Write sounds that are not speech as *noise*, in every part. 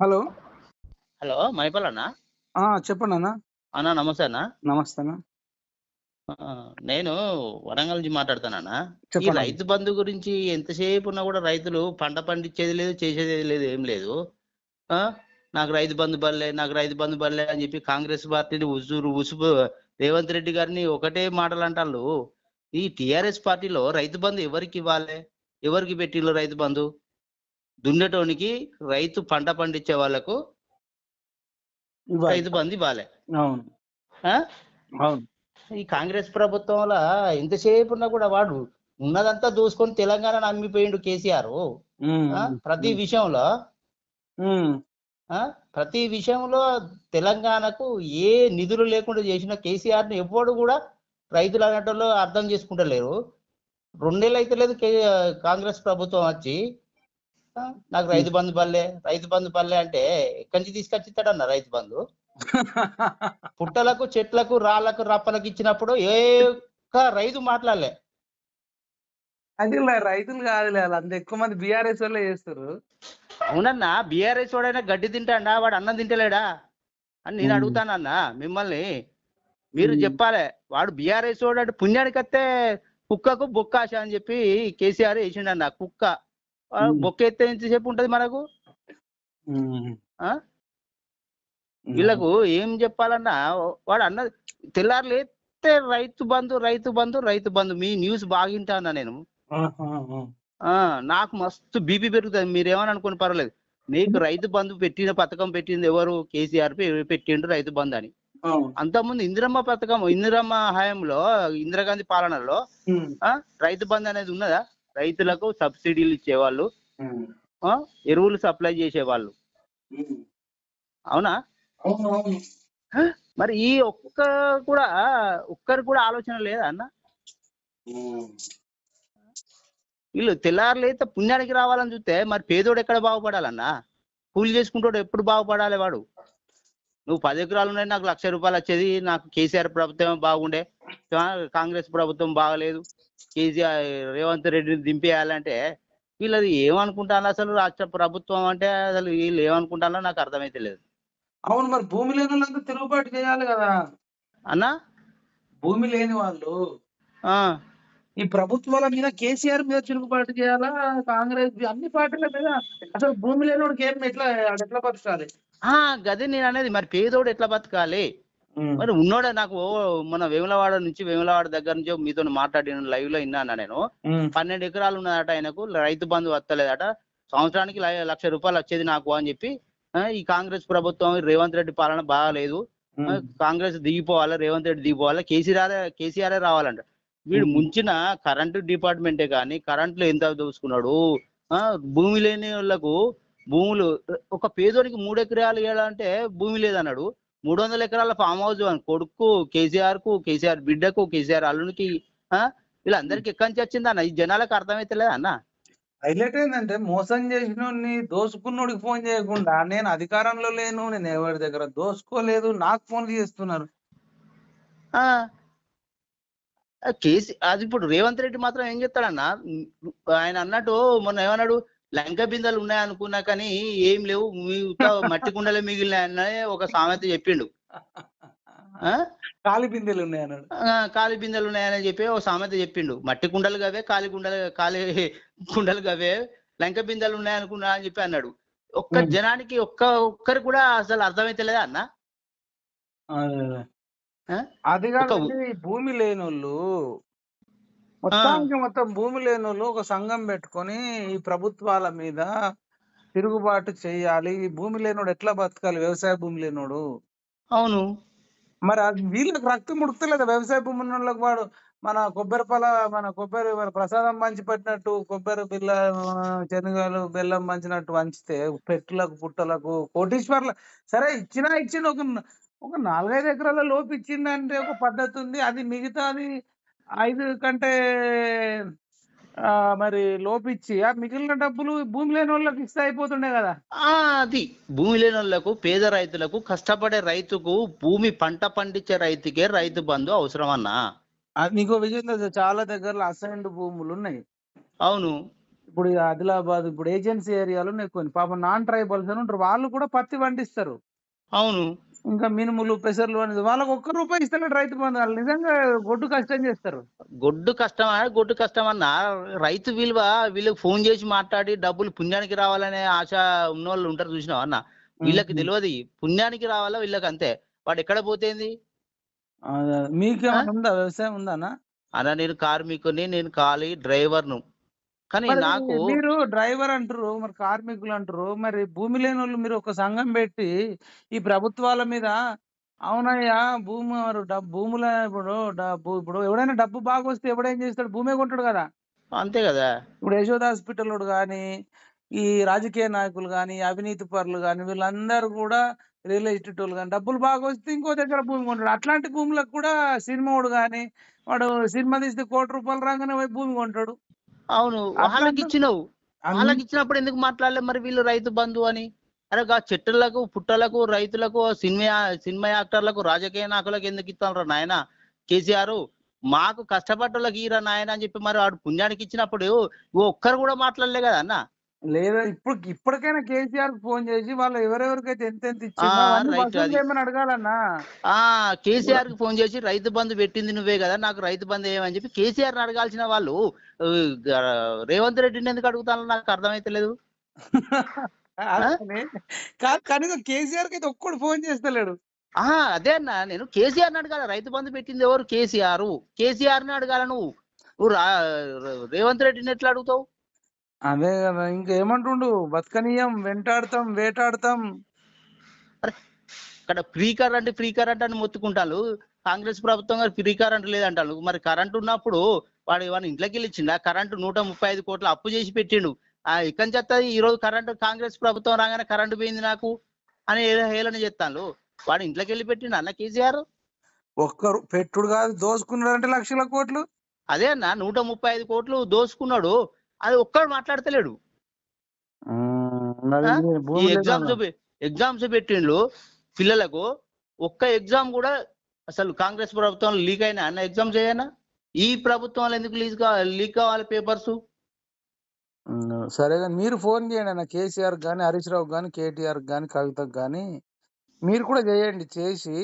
Hello. Hello మైపల్ అన్న? చెప్పండి అన్న. అన్న నమస్తే అన్న. నమస్తే అన్న. నేను వరంగల్ నుంచి మాట్లాడతానన్నా ఈ. రైతు బంధు గురించి ఎంతసేపు ఉన్నా కూడా రైతులు పంట పండించేది లేదు చేసేది లేదు ఏం లేదు. నాకు రైతు బంధు బల్లే నాకు రైతు బంధు బల్లే అని చెప్పి కాంగ్రెస్ పార్టీని ఉసురు ఉసుపు రేవంత్ రెడ్డి గారిని ఒకటే మాటలు అంటాళ్ళు ఈ టిఆర్ఎస్ పార్టీలో రైతు బంధు ఎవరికి ఇవ్వాలి? ఎవరికి పెట్టిళ్ళు రైతు బంధు? దున్నేటోనికి రైతు పంట పండించే వాళ్ళకు. రైతు బంధు ఇవ్వాలి. అవును? అవును. ఈ కాంగ్రెస్ ప్రభుత్వంలో ఎంతసేపు ఉన్నా కూడా వాడు ఉన్నదంతా దూసుకొని తెలంగాణను అమ్మిపోయిండు కేసీఆర్? ప్రతి విషయంలో ప్రతి విషయంలో తెలంగాణకు ఏ నిధులు లేకుండా చేసిన కేసీఆర్ని ఎవ్వడు కూడా రైతులు అనేటోళ్ళు అర్థం చేసుకుంటలేరు. రెండేళ్ళు అయితే లేదు కాంగ్రెస్ ప్రభుత్వం వచ్చి నాకు రైతు బంధు పల్లె రైతు బంధు పల్లె అంటే ఎక్కడి నుంచి తీసుకొచ్చిస్తాడన్న రైతు బంధు *laughs* పుట్టలకు చెట్లకు రాళ్ళకు రప్పలకు ఇచ్చినప్పుడు ఏ ఒక్క రైతు మాట్లాడలే అది రైతులు కాదులే అంత ఎక్కువ మంది బీఆర్ఎస్ వాళ్ళే చేస్తారు అవునన్నా బీఆర్ఎస్ వాడైనా గడ్డి తింటాడా వాడు అన్నం తింటలేడా అని నేను. అడుగుతానన్నా మిమ్మల్ని మీరు. చెప్పాలి వాడు బీఆర్ఎస్ వాడు అంటే పుణ్యానికి వస్తే కుక్కకు బొక్క ఆశ అని చెప్పి కేసీఆర్ వేసిండన్న కుక్క. బొక్క ఎత్తే ఎంతసేపు ఉంటది మనకు? వీళ్ళకు ఏం చెప్పాలన్నా వాడు అన్న తెల్లారు లేస్తే రైతు బంధు రైతు బంధు రైతు బంధు. మీ న్యూస్ బాగింటానా నేను? నాకు మస్తు బీపీ పెరుగుతుంది. మీరేమని అనుకుని పర్వాలేదు. నీకు రైతు బంధు పెట్టిన పథకం పెట్టింది ఎవరు? కేసీఆర్ పె- పెట్టిండు రైతు బంధు అని. అంతకుముందు ఇందిరమ్మ పథకం ఇందిరమ్మ హయాంలో ఇందిరాగాంధీ పాలనలో రైతు బంధు అనేది ఉన్నదా? రైతులకు సబ్సిడీలు ఇచ్చేవాళ్ళు ఎరువులు సప్లై చేసేవాళ్ళు. అవునా? మరి ఈ ఒక్క కూడా ఒక్కరు కూడా ఆలోచన లేదా అన్న. వీళ్ళు తెల్లారులైతే పుణ్యానికి రావాలని చూస్తే మరి పేదోడు ఎక్కడ బాగుపడాలన్నా? కూలి చేసుకుంటాడు ఎప్పుడు బాగుపడాలి వాడు? నువ్వు పది ఎకరాలు ఉన్నాయి నాకు లక్ష రూపాయలు వచ్చేది నాకు కేసీఆర్ ప్రభుత్వం బాగుండే. కాంగ్రెస్ ప్రభుత్వం బాగలేదు. కేసీఆర్ రేవంత్ రెడ్డిని దింపేయాలంటే వీళ్ళది ఏమనుకుంటాను అసలు? రాష్ట్ర ప్రభుత్వం అంటే అసలు వీళ్ళు ఏమనుకుంటానో నాకు అర్థమైతే లేదు. అవును మరి భూమి లేని వాళ్ళంతా తిరుగుబాటు చేయాలి కదా. అన్నా? భూమి లేని వాళ్ళు ఆ, ఈ ప్రభుత్వాల మీద కేసీఆర్ మీద తిరుగుబాటు చేయాలా? కాంగ్రెస్ అన్ని పార్టీల మీద? అసలు భూమి లేనివాడికి ఏం ఎట్లా ఎట్లా బతకాలి? ఆ, గదే నేను అనేది మరి పేదోడు ఎట్లా బతకాలి? మరి ఉన్నోడే నాకు మన వేములవాడ నుంచి వేములవాడ దగ్గర నుంచి మీతో మాట్లాడిన లైవ్లో విన్నాను నేను. పన్నెండు ఎకరాలు ఉన్నదట ఆయనకు రైతు బంధు వస్తలేదట. సంవత్సరానికి లక్ష రూపాయలు వచ్చేది నాకు అని చెప్పి ఈ కాంగ్రెస్ ప్రభుత్వం రేవంత్ రెడ్డి పాలన బాగాలేదు. కాంగ్రెస్ దిగిపోవాలి రేవంత్ రెడ్డి దిగిపోవాలి కేసీఆర్ కేసీఆర్ రావాలంట. వీడు. ముంచిన కరెంటు డిపార్ట్మెంటే కానీ కరెంట్లో ఎంత దోసుకున్నాడు? భూమి లేని వాళ్ళకు భూములు ఒక పేదోడికి మూడు ఎకరాలు ఇవ్వాలంటే భూమి లేదన్నాడు. మూడు వందల ఎకరాల ఫామ్ హౌస్ కొడుకు కేసీఆర్కు కేసీఆర్ బిడ్డకు కేసీఆర్ అల్లునికి వీళ్ళందరికి ఎక్కడి నుంచి వచ్చింది అన్న? ఈ జనాలకు అర్థమైతలేదు అన్న? హైలైట్ ఏంటంటే మోసం చేసినోడిని దోసుకున్నోడికి ఫోన్ చేయకుండా నేను అధికారంలో లేను నేను ఎవరి దగ్గర దోసుకోలేదు నాకు ఫోన్లు చేస్తున్నారు. కేసీ అది ఇప్పుడు రేవంత్ రెడ్డి మాత్రం ఏం చెప్తాడన్న ఆయన అన్నట్టు మొన్న ఏమన్నాడు? లంక బిందెలు ఉన్నాయనుకున్నా కానీ ఏం లేవు మీ ఉత్త మట్టి కుండలే మిగిలినాయని ఒక సామెత చెప్పిండు ఆ? కాలి బిందెలు ఉన్నాయి అన్నాడు ఆ, ఖాళీ బిందెలు ఉన్నాయని చెప్పి ఒక సామెత చెప్పిండు మట్టి కుండలు గవే ఖాళీ కుండలు ఖాళీ కుండలు గవే లంక బిందెలు ఉన్నాయనుకున్నా అని చెప్పి అన్నాడు ఒక్క. జనానికి ఒక్క ఒక్కరు కూడా అసలు అర్థమైతలేదా అన్న అదే. కాదు భూమి లేనోళ్ళు మొత్తానికి మొత్తం భూమి లేనోళ్ళు ఒక సంఘం పెట్టుకొని ఈ ప్రభుత్వాల మీద తిరుగుబాటు చేయాలి. ఈ భూమి లేనోడు ఎట్లా బతకాలి? వ్యవసాయ భూమి లేనోడు. అవును. మరి అది వీళ్ళకి రక్తం ఉడతలేదు వ్యవసాయ భూమి ఉన్న వాళ్ళకి వాడు మన కొబ్బరి పొల మన కొబ్బరి మన ప్రసాదం పంచి పెట్టినట్టు కొబ్బరి బిల్ల శనగలు బెల్లం పంచినట్టు వంచితే పెట్టులకు పుట్టలకు కోటీశ్వర్ల. సరే ఇచ్చినా ఇచ్చిన ఒక ఒక నాలుగైదు ఎకరాల లోపు ఇచ్చిందంటే ఒక పద్ధతి ఉంది. అది మిగతాది ఐదు కంటే ఆ, మరి లోపిచ్చి ఆ మిగిలిన డబ్బులు భూమి లేని వాళ్ళకి ఇస్తే అయిపోతుండే కదా. ఆ అది. భూమి లేని వాళ్ళకు పేద రైతులకు కష్టపడే రైతుకు భూమి పంట పండించే రైతుకే రైతు బంధు అవసరం అన్నా అది నీకో తెలుసా? చాలా దగ్గరలో అసైన్డ్ భూములు ఉన్నాయి. అవును. ఇప్పుడు ఈ ఆదిలాబాద్ ఇప్పుడు ఏజెన్సీ ఏరియాలో ఎక్కువ పాపం నాన్ ట్రైబల్స్ అని ఉంటారు. వాళ్ళు కూడా పత్తి పండిస్తారు. అవును. ఇంకా మినుములు పెసర్లు అనేది వాళ్ళకి ఒక్క రూపాయి ఇస్తలేడు రైతు బంధు. వాళ్ళు నిజంగా గొడ్డు కష్టం చేస్తారు. గొడ్డు కష్టమా? గొడ్డు కష్టమన్నా. రైతు విలువ వీళ్ళకి ఫోన్ చేసి మాట్లాడి డబ్బులు పుణ్యానికి రావాలనే ఆశ ఉన్న వాళ్ళు ఉంటారు చూసినావా అన్న? వీళ్ళకి. తెలియదు. పుణ్యానికి రావాలా వీళ్ళకి అంతే. వాడు ఎక్కడ పోతేంది. మీకేమైనా ఉందా? వ్యవసాయం ఉందానా అన్న నేను కార్మికుని నేను ఖాళీ డ్రైవర్ను. కానీ నాకు మీరు డ్రైవర్ అంటారు మరి కార్మికులు అంటారు మరి భూమి లేని వాళ్ళు మీరు ఒక సంఘం పెట్టి ఈ ప్రభుత్వాల మీద అవునయ్యా భూమి భూముల ఇప్పుడు ఇప్పుడు ఎవడైనా డబ్బు బాగా వస్తే ఎవడేం చేస్తాడు? భూమే కొంటాడు కదా. అంతే కదా. ఇప్పుడు యశోద హాస్పిటల్ కానీ ఈ రాజకీయ నాయకులు కానీ అవినీతి పరులు కానీ వీళ్ళందరూ కూడా రియల్ ఎస్టేట్ వాళ్ళు కానీ డబ్బులు బాగా వస్తే ఇంకో దగ్గర భూమి కొంటాడు. అట్లాంటి భూములకు కూడా సినిమా వాడు కానీ వాడు సినిమా తీస్తే కోటి రూపాయలు రాగానే పోయి భూమి కొంటాడు. అవును వాళ్ళకి ఇచ్చినావు వాళ్ళకి ఇచ్చినప్పుడు ఎందుకు మాట్లాడలే మరి వీళ్ళు రైతు బంధు అని? అరే గా చెట్టులకు పుట్టలకు రైతులకు సినిమా సినిమా యాక్టర్లకు రాజకీయ నాయకులకు ఎందుకు ఇస్తాను నాయన? కేసీఆర్ మాకు కష్టపడ్డోళ్ళకి ఈరా నాయన అని చెప్పి మరి వాడు పుణ్యానికి ఇచ్చినప్పుడు ఒక్కరు కూడా మాట్లాడలే కదా అన్న? లేదా ఇప్పుడు ఇప్పటికైనా కేసీఆర్ ఫోన్ చేసి వాళ్ళు ఎవరెవరికైతే ఎంత ఎంత ఇచ్చిందో అడగాలన్నా. ఆ కేసీఆర్కి ఫోన్ చేసి రైతు బంధు పెట్టింది నువ్వే కదా నాకు రైతు బంధు ఏమని చెప్పి కేసీఆర్ అడగాల్సిన వాళ్ళు రేవంత్ రెడ్డిని ఎందుకు అడుగుతాను నాకు అర్థమైతలేదు. *laughs* అలానే కాదు కనీసం కేసీఆర్కి అయితే ఒక్కడు ఫోన్ చేస్తలేడు. ఆహా అదే అన్న నేను కేసీఆర్ని అడగాల రైతు బంధు పెట్టింది ఎవరు? కేసీఆర్. కేసీఆర్ని అడగాల నువ్వు. రేవంత్ రెడ్డిని ఎట్లా అడుగుతావు? అదే కదా ఇంకేమంటుండు బతకనీయం వెంటాడతాం వేటాడతాం. ఇక్కడ ఫ్రీ కరెంట్ ఫ్రీ కరెంట్ అని మొత్తుకుంటాను కాంగ్రెస్ ప్రభుత్వం గారు ఫ్రీ కరెంట్ లేదంటాను మరి కరెంట్ ఉన్నప్పుడు వాడు ఏమైనా ఇంట్లోకి వెళ్ళి ఇచ్చిండా? కరెంటు నూట ముప్పై ఐదు కోట్ల అప్పు చేసి పెట్టిండు. ఆ ఇక్కడి ఈ రోజు కరెంట్ కాంగ్రెస్ ప్రభుత్వం రాగానే కరెంటు పోయింది నాకు అని హేళన చెప్తాను వాడు ఇంట్లోకి వెళ్ళి పెట్టిండు అన్న కేసీఆర్? ఒక్కరు పెట్టుడు కాదు దోసుకున్నారంటే లక్షల కోట్లు. అదే అన్న నూట ముప్పై ఐదు కోట్లు దోసుకున్నాడు. అది ఒక్కడు మాట్లాడతలేడు. ఈ ఎగ్జామ్స్. ఎగ్జామ్స్ పెట్టిండ్లు పిల్లలకు. ఒక్క ఎగ్జామ్ కూడా అసలు కాంగ్రెస్ ప్రభుత్వం లీక్ అయినా అన్న ఎగ్జామ్స్ ఏదైనా ఈ ప్రభుత్వంలో ఎందుకు లీక్ లీక్ కావాలి పేపర్స్? సరే కానీ మీరు ఫోన్ చేయండి అన్న కేసీఆర్ కానీ హరీష్ రావు కానీ కేటీఆర్ కానీ కవితకు కానీ మీరు కూడా చేయండి చేసి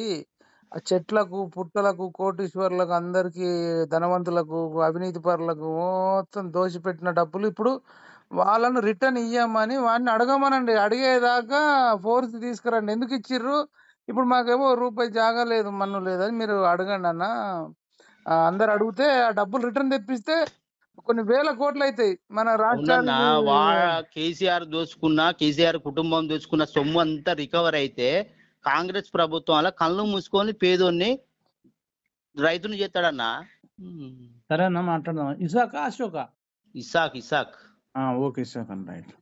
ఆ చెట్లకు పుట్టలకు కోటీశ్వర్లకు అందరికి ధనవంతులకు అవినీతి పరులకు మొత్తం దోచిపెట్టిన డబ్బులు ఇప్పుడు వాళ్ళను రిటర్న్ ఇయ్యమని వాడిని అడగమనండి. అడిగేదాకా ఫోర్స్ తీసుకురండి. ఎందుకు ఇచ్చిర్రు? ఇప్పుడు మాకేమో రూపాయి జాగా లేదు మన్ను లేదని మీరు అడగండి అన్న. అందరు అడిగితే ఆ డబ్బులు రిటర్న్ తెప్పిస్తే కొన్ని వేల కోట్లు అవుతాయి మన వా కేసీఆర్ దోచుకున్న కేసీఆర్ కుటుంబం దోచుకున్న సొమ్ము అంతా రికవర్ అయితే కాంగ్రెస్ ప్రభుత్వం అలా కళ్ళు మూసుకొని పేదోన్ని రైతుని చేస్తాడన్నా? సరే అన్న మాట్లాడదాం. ఇసాక Ashoka? Isaac Isaac. Okay Isaac అన్న రైట్.